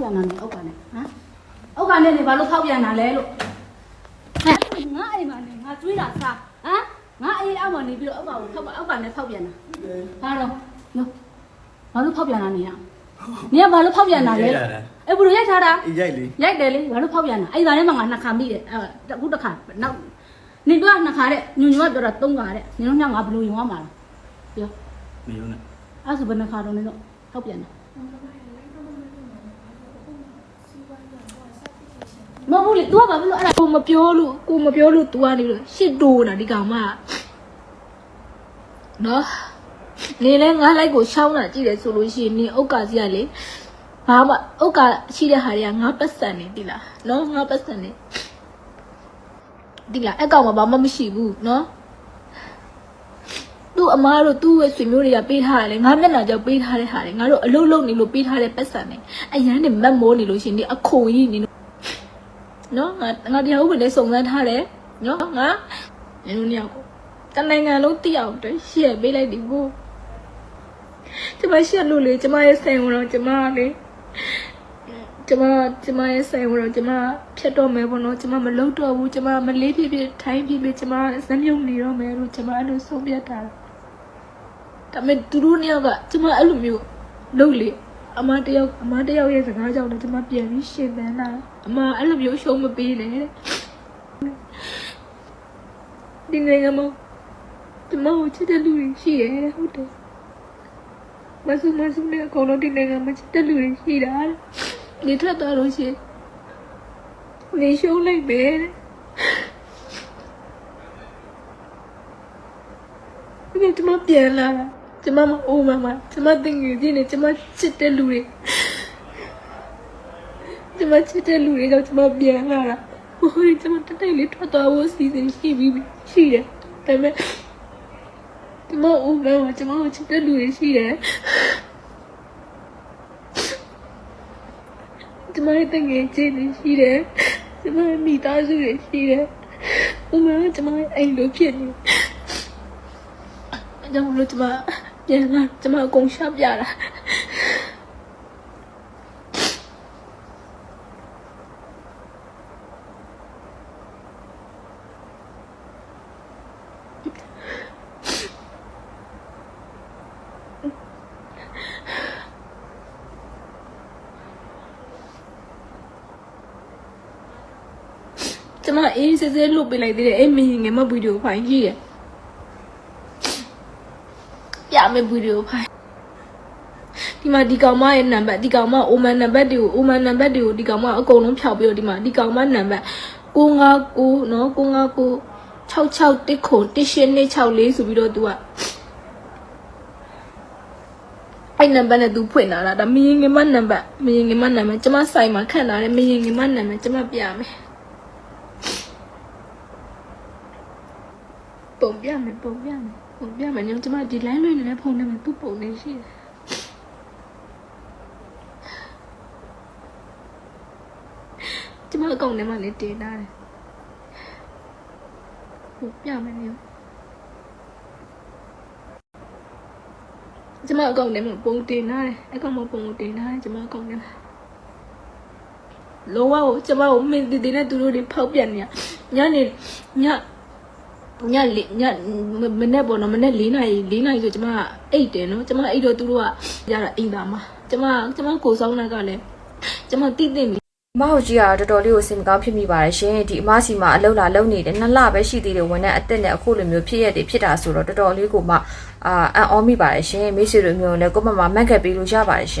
ပြန်လာနေအောက်ကနေဟမ်အောက်ကနေနေဘာလို့ဖောက်ပြန်လာလဲလို့ဟမ်ငါအိမ်မှာနေငါကျွေးတာစားဟမ်ငါအေးအောက်မှာနေပြီးတော့အောက်ကကိုဖောက်အောက်ကနေဖောက်ပြန်လာဘာတော့နော်ဘာလို့ဖောက်ပြန်လာနေရနေကဘာလို့ဖောက်ပြန်လာလဲအဲ့ဘယ်လိုရိုက်ထားတာအေးရိုက်လေရိုက်တယ်လေဘာလို့ဖောက်ပြန်လာအဲ့ဒါနဲ့မှငါနှစ်ခါမိတယ်အဲအခုတစ်ခါနောက်နေတော့နှစ်ခါတဲ့ညွညွကပြောတာသုံးခါတဲ့ညွညငါဘယ်လိုယူရမှာလဲပြောမယုံနဲ့အဲ့ဆိုဘယ်နှခါတော့လဲတော့ဖောက်ပြန်လာ မဟုတ်ဘူးလေ तू ကဘာဖြစ်လို့အဲ့ဒါကိုမပြောလို့ကိုမပြောလို့ तू ကနေလို့ရှစ်တိုးတာဒီကောင်မနော်နေလဲငါလိုက်ကိုရှောင်းတာကြည့်တယ်ဆိုလို့ရှိရင်နေဥက္ကာစီကလေဘာမှဥက္ကာရှိတဲ့ဟာတွေကငါပတ်စံနေတိလားနော်ငါပတ်စံနေတိလားအကောင်မှာဘာမှမရှိဘူးနော်သူ့အမားတို့သူ့ရဲ့ဆွေမျိုးတွေကပေးထားတယ်လေငါမျက်နှာကြောက်ပေးထားတဲ့ဟာတွေငါတို့အလုံးလုံးနေလို့ပေးထားတဲ့ပတ်စံနေအရန်နဲ့မတ်မိုးနေလို့ရှရင်ဒီအခုံကြီးနေလို့ နော်ငါငါတရားဥပဒေစုံစမ်းထားတယ်နော်ငါနင်တို့နှစ်ယောက်ကိုတနိုင်ငံလုံးတိအောင်အတွက်ရှေ့ပေးလိုက်ဒီကိုကျမရှေ့လို့လေကျမရဲ့ဆိုင်ဝင်တော့ကျမလေကျမကျမရဲ့ဆိုင်ဝင်တော့ကျမဖြတ်တော့မယ်ပေါ့နော်ကျမမလုပ်တော့ဘူးကျမမလေးဖြစ်ဖြစ်ထိုင်းဖြစ်ဖြစ်ကျမဇက်မြုပ်နေတော့မယ်လို့ကျမအဲ့လိုဆုံးဖြတ်တာဒါပေမဲ့သူတို့နှစ်ယောက်ကကျမအဲ့လိုမျိုးလုပ်လေ အမတယောက်အမတယောက်ရဲ့စကားကြောင့်လည်းကျမပြန်ပြီးရှင်းပန်းလာအမအဲ့လိုမျိုးရှုံးမပေးနဲ့တဲ့ဒီနိုင်ငံမှာကျမကိုချစ်တဲ့လူတွေရှိတယ်တဲ့ဟုတ်တယ်မဆုမဆုနဲ့အကုန်လုံးဒီနိုင်ငံမှာချစ်တဲ့လူတွေရှိတာတဲ့နေထွက်သွားလို့ရှိရင်နေရှုံးလိုက်ပဲတဲ့ဒီကျမပြန်လာတာ ကျမမအိုးမမကျမတင်ငယ်ချင်းနဲ့ကျမချစ်တဲ့လူတွေကျမချစ်တဲ့လူတွေကြောင့်ကျမပြန်လာတာဟိုကျမတက်တက်လေးထွက်သွားဖို့စီစဉ်ရှိပြီးပြီရှိတယ်ဒါပေမဲ့ကျမအိုးမမကျမကိုချစ်တဲ့လူတွေရှိတယ်ကျမရဲ့တင်ငယ်ချင်းတွေရှိတယ်ကျမရဲ့မိသားစုတွေရှိတယ်ဥမာကျမရဲ့အိမ်လိုဖြစ်နေတယ်အကြောင်းလို့ကျမ ပြန်လာကျမအကုန်ရှာပြတာကျမအေးစစ်စစ်လွတ်ပေးလိုက်သေးတယ်အဲ့မင်းငယ်မဗီဒီယိုဖိုင်ကြီးတယ် ပြမယ့်ဗီဒီယိုဖိုင်ဒီမှာဒီကောင်မရဲ့နံပါတ်ဒီကောင်မအိုမန်နံပါတ်တွေကိုအိုမန်နံပါတ်တွေကိုဒီကောင်မအကုန်လုံးဖျောက်ပြီးတော့ဒီမှာဒီကောင်မနံပါတ်959နော်959 6610ခု1864ဆိုပြီးတော့ तू อ่ะအဲ့နံပါတ်နဲ့ तू ဖွင့်လာတာဒါမရင်ငင်မနံပါတ်မရင်ငင်မနံပါတ်ကျမဆိုင်မှာခန့်ထားတယ်မရင်ငင်မနံပါတ်ကျမပြမယ်ပုံပြမယ်ပုံပြမယ် ပုံပြမယ်ညောင်ကျမဒီ line လွှင့်နေတဲ့ဖုန်းထဲမှာသူ့ပုံနေရှိတယ်ကျမအကောင့်ထဲမှာလည်းတင်ထားတယ်ပုံပြမယ်ညောင်ကျမအကောင့်ထဲမှာပုံတင်ထားတယ်အကောင့်မှာပုံကိုတင်ထားတယ်ကျမအကောင့်ထဲမှာလုံးဝကိုကျမကိုမင်းတည်တည်နဲ့သူတို့တွေဖောက်ပြန်နေညနေည ညလေးညမနေ့ပေါ့နော်မနေ့၄နာရီ၄နာရီဆိုကျမအိတ်တယ်နော်ကျမအိတ်တော့သူတို့ကရတာအိမ်သားမှာကျမကျမကိုစောင်းတဲ့ကလည်းကျမတိတိပြီအမဟုတ်ကြီးကတော့တော်တော်လေးကိုစိတ်မကောင်းဖြစ်မိပါတယ်ရှင်ဒီအမစီမှာအလုပ်လာလုပ်နေတယ်နှစ်လပဲရှိသေးတယ်ဝန်ထမ်းအစ်စ်နဲ့အခုလိုမျိုးဖြစ်ရတဲ့ဖြစ်တာဆိုတော့တော်တော်လေးကိုမှအာအံ့ဩမိပါတယ်ရှင်မိတ်ဆွေတို့မျိုးနဲ့ကိုမမမန့်ခဲ့ပေးလို့ရပါတယ်ရှင်